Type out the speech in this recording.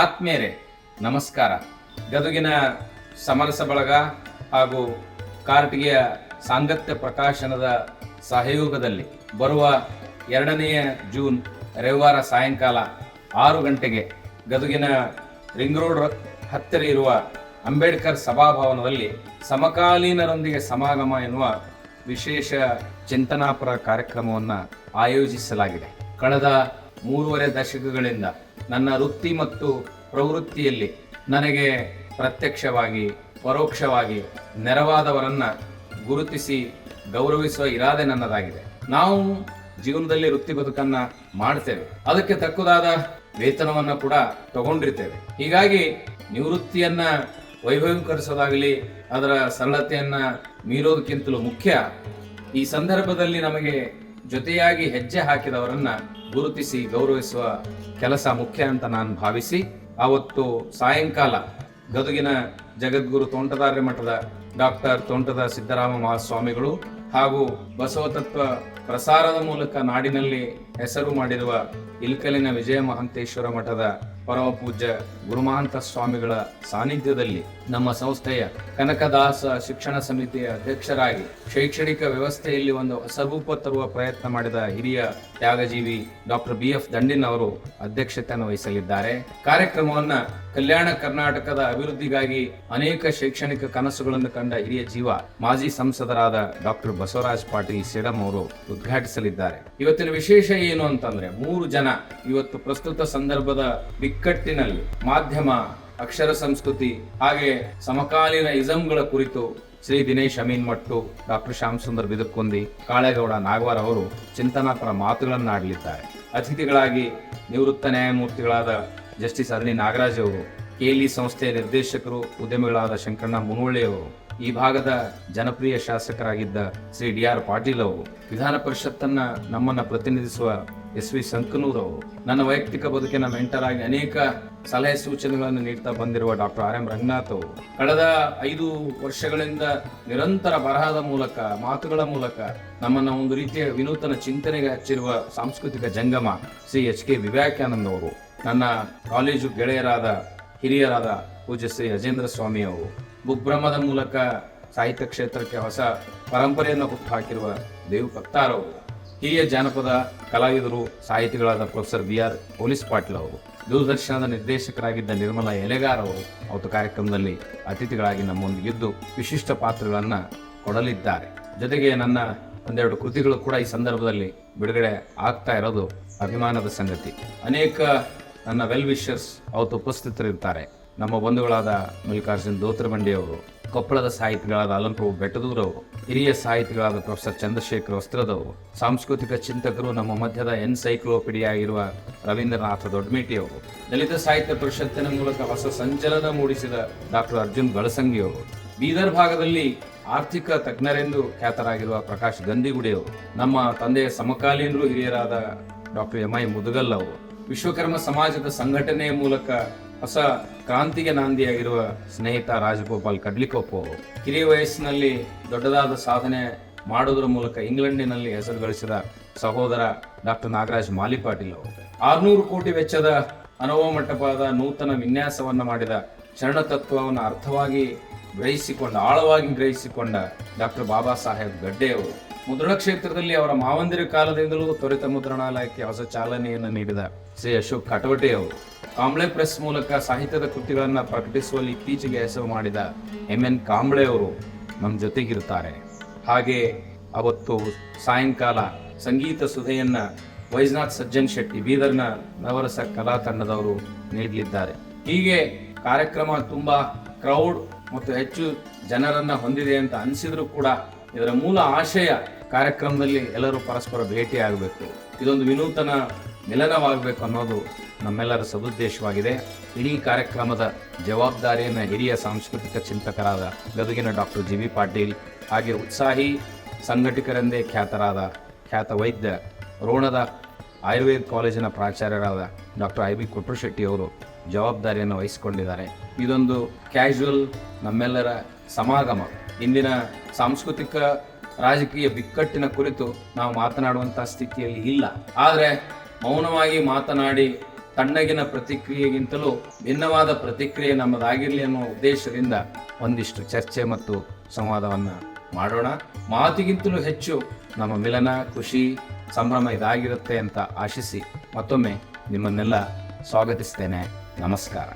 ಆತ್ಮೀಯರೇ, ನಮಸ್ಕಾರ. ಗದುಗಿನ ಸಮರಸ ಬಳಗ ಹಾಗೂ ಕಾರ್ಟಿಗೆಯ ಸಾಂಗತ್ಯ ಪ್ರಕಾಶನದ ಸಹಯೋಗದಲ್ಲಿ ಬರುವ ಎರಡನೆಯ ಜೂನ್ ರವಿವಾರ ಸಾಯಂಕಾಲ ಆರು ಗಂಟೆಗೆ ಗದುಗಿನ ರಿಂಗ್ ರೋಡ್ ಹತ್ತಿರ ಇರುವ ಅಂಬೇಡ್ಕರ್ ಸಭಾಭವನದಲ್ಲಿ ಸಮಕಾಲೀನರೊಂದಿಗೆ ಸಮಾಗಮ ಎನ್ನುವ ವಿಶೇಷ ಚಿಂತನಾಪರ ಕಾರ್ಯಕ್ರಮವನ್ನು ಆಯೋಜಿಸಲಾಗಿದೆ. ಕಳೆದ ಮೂರುವರೆ ದಶಕಗಳಿಂದ ನನ್ನ ವೃತ್ತಿ ಮತ್ತು ಪ್ರವೃತ್ತಿಯಲ್ಲಿ ನನಗೆ ಪ್ರತ್ಯಕ್ಷವಾಗಿ, ಪರೋಕ್ಷವಾಗಿ ನೆರವಾದವರನ್ನು ಗುರುತಿಸಿ ಗೌರವಿಸುವ ಇರಾದೆ ನನ್ನದಾಗಿದೆ. ನಾವು ಜೀವನದಲ್ಲಿ ವೃತ್ತಿ ಬದುಕನ್ನು ಮಾಡ್ತೇವೆ. ಅದಕ್ಕೆ ತಕ್ಕುದಾದ ವೇತನವನ್ನು ಕೂಡ ತಗೊಂಡಿರ್ತೇವೆ. ಹೀಗಾಗಿ ನಿವೃತ್ತಿಯನ್ನ ವೈಭವೀಕರಿಸೋದಾಗಲಿ, ಅದರ ಸರಳತೆಯನ್ನ ಮೀರೋದಕ್ಕಿಂತಲೂ ಮುಖ್ಯ ಈ ಸಂದರ್ಭದಲ್ಲಿ ನಮಗೆ ಜೊತೆಯಾಗಿ ಹೆಜ್ಜೆ ಹಾಕಿದವರನ್ನ ಗುರುತಿಸಿ ಗೌರವಿಸುವ ಕೆಲಸ ಮುಖ್ಯ ಅಂತ ನಾನು ಭಾವಿಸಿ ಅವತ್ತು ಸಾಯಂಕಾಲ ಗದುಗಿನ ಜಗದ್ಗುರು ತೋಂಟದಾರ್ಯ ಮಠದ ಡಾಕ್ಟರ್ ತೋಂಟದ ಸಿದ್ದರಾಮ ಮಹಾಸ್ವಾಮಿಗಳು ಹಾಗೂ ಬಸವತತ್ವ ಪ್ರಸಾರದ ಮೂಲಕ ನಾಡಿನಲ್ಲಿ ಹೆಸರು ಮಾಡಿರುವ ಇಲ್ಕಲಿನ ವಿಜಯ ಮಹಂತೇಶ್ವರ ಮಠದ ಪರಮ ಪೂಜ್ಯ ಗುರುಮಹಾಂತ ಸ್ವಾಮಿಗಳ ಸಾನ್ನಿಧ್ಯದಲ್ಲಿ ನಮ್ಮ ಸಂಸ್ಥೆಯ ಕನಕದಾಸ ಶಿಕ್ಷಣ ಸಮಿತಿಯ ಅಧ್ಯಕ್ಷರಾಗಿ ಶೈಕ್ಷಣಿಕ ವ್ಯವಸ್ಥೆಯಲ್ಲಿ ಒಂದು ಹೊಸ ರೂಪ ತರುವ ಪ್ರಯತ್ನ ಮಾಡಿದ ಹಿರಿಯ ತ್ಯಾಗಜೀವಿ ಡಾಕ್ಟರ್ ಬಿ ಎಫ್ ದಂಡಿನ್ ಅವರು ಅಧ್ಯಕ್ಷತೆಯನ್ನು ವಹಿಸಲಿದ್ದಾರೆ. ಕಾರ್ಯಕ್ರಮವನ್ನ ಕಲ್ಯಾಣ ಕರ್ನಾಟಕದ ಅಭಿವೃದ್ಧಿಗಾಗಿ ಅನೇಕ ಶೈಕ್ಷಣಿಕ ಕನಸುಗಳನ್ನು ಕಂಡ ಹಿರಿಯ ಜೀವ ಮಾಜಿ ಸಂಸದರಾದ ಡಾಕ್ಟರ್ ಬಸವರಾಜ್ ಪಾಟೀಲ್ ಸಿಡಂ ಅವರು ಉದ್ಘಾಟಿಸಲಿದ್ದಾರೆ. ಇವತ್ತಿನ ವಿಶೇಷ ಏನು ಅಂತಂದ್ರೆ ಮೂರು ಜನ ಇವತ್ತು ಪ್ರಸ್ತುತ ಸಂದರ್ಭದ ಬಿಕ್ಕಟ್ಟಿನಲ್ಲಿ ಮಾಧ್ಯಮ, ಅಕ್ಷರ ಸಂಸ್ಕೃತಿ, ಹಾಗೆ ಸಮಕಾಲೀನ ಇಸಂಗಳ ಕುರಿತು ಶ್ರೀ ದಿನೇಶ್ ಅಮೀನ್ ಮಟ್ಟು ಡಾಕ್ಟರ್ ಶ್ಯಾಮ್ ಸುಂದರ್ ಬಿದಕ್ಕೊಂದಿ ಕಾಳೇಗೌಡ ನಾಗವಾರ್ ಅವರು ಚಿಂತನಾಪರ ಮಾತುಗಳನ್ನಾಡಲಿದ್ದಾರೆ. ಅತಿಥಿಗಳಾಗಿ ನಿವೃತ್ತ ನ್ಯಾಯಮೂರ್ತಿಗಳಾದ ಜಸ್ಟಿಸ್ ಅರಳಿ ನಾಗರಾಜ್ ಅವರು ಕೆಎಲ್ಇ ಸಂಸ್ಥೆಯ ನಿರ್ದೇಶಕರು ಉದ್ಯಮಿಗಳಾದ ಶಂಕರಣ್ಣ ಮುನವಳ್ಳಿಯವರು ಈ ಭಾಗದ ಜನಪ್ರಿಯ ಶಾಸಕರಾಗಿದ್ದ ಶ್ರೀ ಡಿ ಆರ್ ಪಾಟೀಲ್ ಅವರು, ವಿಧಾನ ಪರಿಷತ್ತನ್ನ ನಮ್ಮನ್ನ ಪ್ರತಿನಿಧಿಸುವ ಎಸ್ ವಿ ಸಂಕನೂರ್ ಅವರು, ನನ್ನ ವೈಯಕ್ತಿಕ ಬದುಕಿನ ಮೆಂಟರ್ ಆಗಿ ಅನೇಕ ಸಲಹೆ ಸೂಚನೆಗಳನ್ನು ನೀಡ್ತಾ ಬಂದಿರುವ ಡಾಕ್ಟರ್ ಆರ್ ಎಂ ರಂಗನಾಥ್ ಅವರು, ಕಳೆದ ಐದು ವರ್ಷಗಳಿಂದ ನಿರಂತರ ಬರಹದ ಮೂಲಕ, ಮಾತುಗಳ ಮೂಲಕ ನಮ್ಮನ್ನ ಒಂದು ರೀತಿಯ ವಿನೂತನ ಚಿಂತನೆಗೆ ಹಚ್ಚಿರುವ ಸಾಂಸ್ಕೃತಿಕ ಜಂಗಮ ಶ್ರೀ ಎಚ್ ಕೆ ವಿವೇಕಾನಂದ್ ಅವರು, ನನ್ನ ಕಾಲೇಜು ಗೆಳೆಯರಾದ ಹಿರಿಯರಾದ ಪೂಜ್ಯ ಶ್ರೀ ಅಜೇಂದ್ರ ಸ್ವಾಮಿ ಅವರು ಬುಗ್ಬ್ರಹ್ಮದ ಮೂಲಕ ಸಾಹಿತ್ಯ ಕ್ಷೇತ್ರಕ್ಕೆ ಹೊಸ ಪರಂಪರೆಯನ್ನು ಹುಟ್ಟು ಹಾಕಿರುವ ದೇವ್ ಭಕ್ತಾರವರು ಹಿರಿಯ ಜಾನಪದ ಕಲಾವಿದರು, ಸಾಹಿತಿಗಳಾದ professor B R Polis Patil ಅವರು ದೂರದರ್ಶನದ ನಿರ್ದೇಶಕರಾಗಿದ್ದ ನಿರ್ಮಲಾ ಎಲೆಗಾರ್ ಅವರು ಅವತ್ತು ಕಾರ್ಯಕ್ರಮದಲ್ಲಿ ಅತಿಥಿಗಳಾಗಿ ನಮ್ಮೊಂದಿಗಿದ್ದು ವಿಶಿಷ್ಟ ಪಾತ್ರಗಳನ್ನು ಕೊಡಲಿದ್ದಾರೆ. ಜೊತೆಗೆ ನನ್ನ ಒಂದೆರಡು ಕೃತಿಗಳು ಕೂಡ ಈ ಸಂದರ್ಭದಲ್ಲಿ ಬಿಡುಗಡೆ ಆಗ್ತಾ ಇರೋದು ಅಭಿಮಾನದ ಸಂಗತಿ. ಅನೇಕ ನನ್ನ ವೆಲ್ ವಿಶರ್ಸ್ ಅವತ್ತು ಉಪಸ್ಥಿತರಿರ್ತಾರೆ ನಮ್ಮ ಬಂಧುಗಳಾದ ಮಲ್ಲಿಕಾರ್ಜುನ್ ದೋತ್ರಬಂಡಿಯವರು ಕೊಪ್ಪಳದ ಸಾಹಿತಿಗಳಾದ ಅಲಂಪ್ರಭು ಬೆಟ್ಟದೂರವರು ಹಿರಿಯ ಸಾಹಿತಿಗಳಾದ ಪ್ರೊಫೆಸರ್ ಚಂದ್ರಶೇಖರ್ ವಸ್ತ್ರದವರು ಸಾಂಸ್ಕೃತಿಕ ಚಿಂತಕರು ನಮ್ಮ ಮಧ್ಯದ ಎನ್ಸೈಕ್ಲೋಪಿಡಿಯಾ ಆಗಿರುವ ರವೀಂದ್ರನಾಥ ದೊಡ್ಡಮೇಟಿ ಅವರು, ದಲಿತ ಸಾಹಿತ್ಯ ಪರಿಷತ್ತಿನ ಮೂಲಕ ಹೊಸ ಸಂಚಲನ ಮೂಡಿಸಿದ ಡಾಕ್ಟರ್ ಅರ್ಜುನ್ ಬಳಸಂಗಿಯವರು ಬೀದರ್ ಭಾಗದಲ್ಲಿ ಆರ್ಥಿಕ ತಜ್ಞರೆಂದು ಖ್ಯಾತರಾಗಿರುವ ಪ್ರಕಾಶ್ ಗಂದಿಗುಡಿಯವರು ನಮ್ಮ ತಂದೆಯ ಸಮಕಾಲೀನರು ಹಿರಿಯರಾದ ಡಾಕ್ಟರ್ ಎಂ ಐ ಅವರು ವಿಶ್ವಕರ್ಮ ಸಮಾಜದ ಸಂಘಟನೆಯ ಮೂಲಕ ಹೊಸ ಕ್ರಾಂತಿಗೆ ನಾಂದಿಯಾಗಿರುವ ಸ್ನೇಹಿತ ರಾಜಗೋಪಾಲ್ ಕಡ್ಲಿಕೊಪ್ಪ ಕಿರಿಯ ವಯಸ್ಸಿನಲ್ಲಿ ದೊಡ್ಡದಾದ ಸಾಧನೆ ಮಾಡೋದ್ರ ಮೂಲಕ ಇಂಗ್ಲೆಂಡಿನಲ್ಲಿ ಹೆಸರು ಗಳಿಸಿದ ಸಹೋದರ ಡಾಕ್ಟರ್ ನಾಗರಾಜ್ ಮಾಲಿಪಾಟೀಲ್ ಅವರು, ಆರ್ನೂರು ಕೋಟಿ ವೆಚ್ಚದ ಅನುಭವ ಮಂಟಪದ ನೂತನ ವಿನ್ಯಾಸವನ್ನ ಮಾಡಿದ ಶರಣ ತತ್ವವನ್ನು ಅರ್ಥವಾಗಿ ಗ್ರಹಿಸಿಕೊಂಡ, ಆಳವಾಗಿ ಗ್ರಹಿಸಿಕೊಂಡ ಡಾಕ್ಟರ್ ಬಾಬಾ ಸಾಹೇಬ್ ಗಡ್ಡೆ ಅವರು. ಮುದ್ರಣ ಕ್ಷೇತ್ರದಲ್ಲಿ ಅವರ ಮಾವಂದಿರ ಕಾಲದಿಂದಲೂ ತ್ವರಿತ ಮುದ್ರಣಾಲಯಕ್ಕೆ ಹೊಸ ಚಾಲನೆಯನ್ನು ನೀಡಿದ ಶ್ರೀ ಅಶೋಕ್ ಕಟವಟೆ ಅವರು. ಕಾಂಬ್ಳೆ ಪ್ರೆಸ್ ಮೂಲಕ ಸಾಹಿತ್ಯದ ಕೃತಿಗಳನ್ನು ಪ್ರಕಟಿಸುವಲ್ಲಿ ಇತ್ತೀಚೆಗೆ ಹೆಸರು ಮಾಡಿದ ಎಂ ಎನ್ ಕಾಂಬ್ಳೆ ಅವರು ನಮ್ಮ ಜೊತೆಗಿರುತ್ತಾರೆ. ಹಾಗೆ ಅವತ್ತು ಸಾಯಂಕಾಲ ಸಂಗೀತ ಸುಧೆಯನ್ನ ವೈಜ್ನಾಥ್ ಸಜ್ಜನ್ ಶೆಟ್ಟಿ ಬೀದರ್ನ ನವರಸ ಕಲಾ ತಂಡದವರು ನೀಡಲಿದ್ದಾರೆ. ಹೀಗೆ ಕಾರ್ಯಕ್ರಮ ತುಂಬಾ ಕ್ರೌಡ್ ಮತ್ತು ಹೆಚ್ಚು ಜನರನ್ನ ಹೊಂದಿದೆ ಅಂತ ಅನಿಸಿದ್ರು ಕೂಡ ಇದರ ಮೂಲ ಆಶಯ ಕಾರ್ಯಕ್ರಮದಲ್ಲಿ ಎಲ್ಲರೂ ಪರಸ್ಪರ ಭೇಟಿ ಆಗಬೇಕು. ಇದೊಂದು ವಿನೂತನ ಮಿಲನವಾಗಬೇಕು ಅನ್ನೋದು ನಮ್ಮೆಲ್ಲರ ಸದುದ್ದೇಶವಾಗಿದೆ. ಇಡೀ ಕಾರ್ಯಕ್ರಮದ ಜವಾಬ್ದಾರಿಯನ್ನು ಹಿರಿಯ ಸಾಂಸ್ಕೃತಿಕ ಚಿಂತಕರಾದ ಗದುಗಿನ ಡಾಕ್ಟರ್ ಜಿ ವಿ ಪಾಟೀಲ್ ಹಾಗೆ ಉತ್ಸಾಹಿ ಸಂಘಟಕರೆಂದೇ ಖ್ಯಾತರಾದ ಖ್ಯಾತ ವೈದ್ಯ ರೋಣದ ಆಯುರ್ವೇದ ಕಾಲೇಜಿನ ಪ್ರಾಚಾರ್ಯರಾದ ಡಾಕ್ಟರ್ ಐ ಬಿ ಅವರು ಜವಾಬ್ದಾರಿಯನ್ನು ವಹಿಸಿಕೊಂಡಿದ್ದಾರೆ. ಇದೊಂದು ಕ್ಯಾಶುವಲ್ ನಮ್ಮೆಲ್ಲರ ಸಮಾಗಮ. ಇಂದಿನ ಸಾಂಸ್ಕೃತಿಕ ರಾಜಕೀಯ ಬಿಕ್ಕಟ್ಟಿನ ಕುರಿತು ನಾವು ಮಾತನಾಡುವಂತಹ ಸ್ಥಿತಿಯಲ್ಲಿ ಇಲ್ಲ. ಆದರೆ ಮೌನವಾಗಿ ಮಾತನಾಡಿ ತಣ್ಣಗಿನ ಪ್ರತಿಕ್ರಿಯೆಗಿಂತಲೂ ಭಿನ್ನವಾದ ಪ್ರತಿಕ್ರಿಯೆ ನಮ್ಮದಾಗಿರಲಿ ಅನ್ನೋ ಉದ್ದೇಶದಿಂದ ಒಂದಿಷ್ಟು ಚರ್ಚೆ ಮತ್ತು ಸಂವಾದವನ್ನು ಮಾಡೋಣ. ಮಾತಿಗಿಂತಲೂ ಹೆಚ್ಚು ನಮ್ಮ ಮಿಲನ, ಖುಷಿ, ಸಂಭ್ರಮ ಇದಾಗಿರುತ್ತೆ ಅಂತ ಆಶಿಸಿ ಮತ್ತೊಮ್ಮೆ ನಿಮ್ಮನ್ನೆಲ್ಲ ಸ್ವಾಗತಿಸ್ತೇನೆ. ನಮಸ್ಕಾರ.